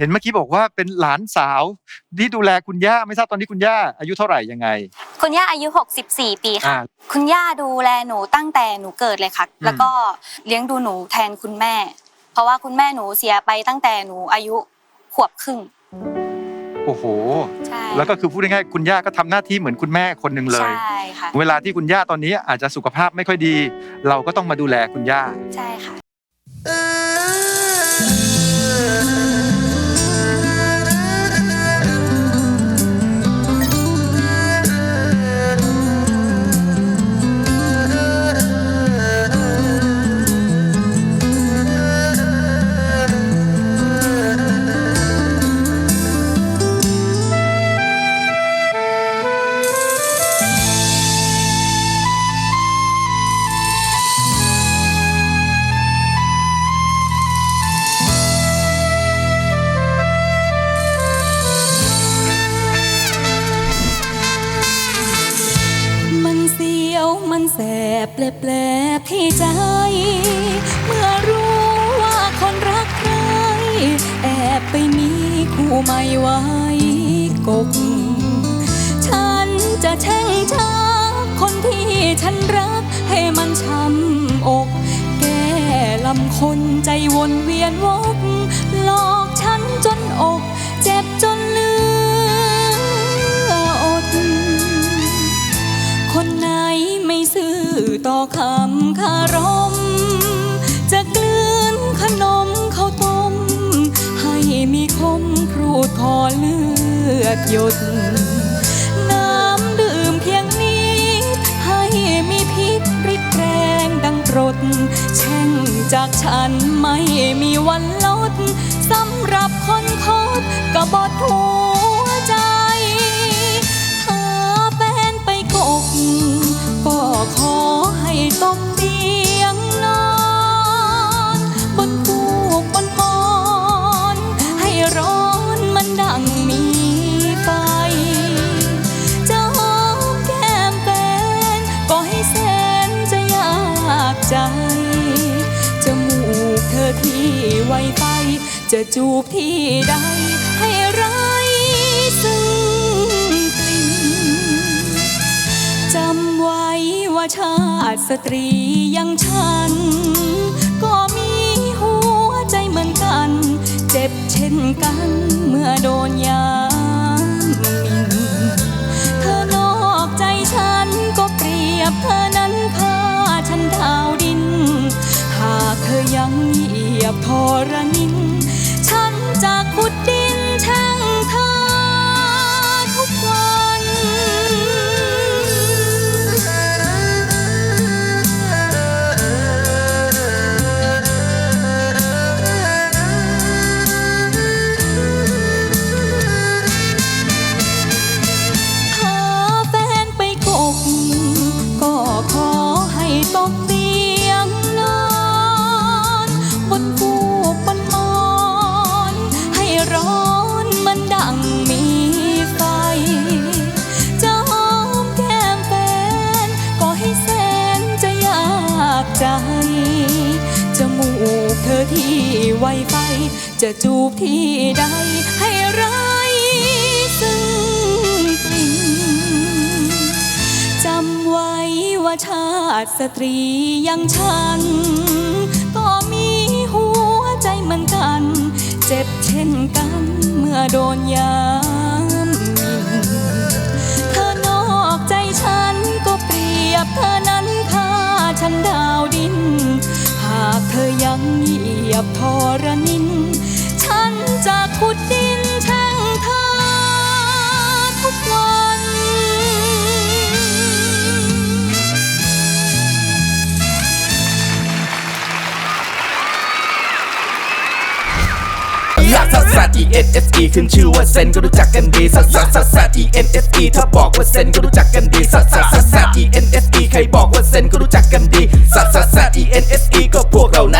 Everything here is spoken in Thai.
เห็นเมื่อกี้บอกว่าเป็นหลานสาวที่ดูแลคุณย่าไม่ทราบตอนนี้คุณย่าอายุเท่าไหร่ยังไง คุณย่าอายุ 64 ปีค่ะ อ่า คุณย่าดูแลหนูตั้งแต่หนูเกิดเลยค่ะอืมแล้วก็เลี้ยงดูหนูแทนคุณแม่ เพราะว่าคุณแม่หนูเสียไปตั้งแต่หนูอายุขวบครึ่งโอ้โห ใช่แล้วก็คือพูดง่ายๆคุณย่าก็ทำหน้าที่เหมือนคุณแม่คนหนึ่งเลย ใช่ค่ะ เวลาที่คุณย่าตอนนี้อาจจะสุขภาพไม่ค่อยดี เราก็ต้องมาดูแลคุณย่า ใช่ค่ะ แสบแปลบๆที่ใจ เมื่อรู้ว่าคนรักใคร แอบไปมีคู่ใหม่ไว้กก ฉันจะแช่งช้าคนที่ฉันรักให้มันช้ำอก แก้ลำคนใจวนเวียนวกลอ ดหยด น้ำดื่มเพียงนี้ ให้มีพิษริดแรงดังกรด แช่งจากฉันไม่มีวันลด สำหรับคนคดกบฏทู มูกเธอที่ไวไป จะจูบที่ใดให้ไรซึ่งกลิ่นจำไว้ว่าชาติสตรีอย่างฉัน ก็มีหัวใจเหมือนกัน เจ็บเช่นกันเมื่อโดนยา พอระนิง ใจ จมูกเธอที่ไวไฟ จะจูบที่ใดให้ไรซึ่งกลิ่นจำไว้ว่าชาติสตรีอย่างฉัน ก็มีหัวใจเหมือนกัน เจ็บเช่นกันเมื่อโดนยา ยียบทรนิน ฉันจะขุดดินแช่งเธอทุกวัน ลักซัสซัส E N S E ขึ้นชื่อว่าเซนก็รู้จักกันดีซัสซัสซัสซัส E N S E ถ้าบอกว่าเซนก็รู้จักกันดีซัสซัสซัสซัส E N S E ใครบอกว่าเซนก็รู้จักกันดีซัสซัสซัส E N S E ก็พวกเรานั้น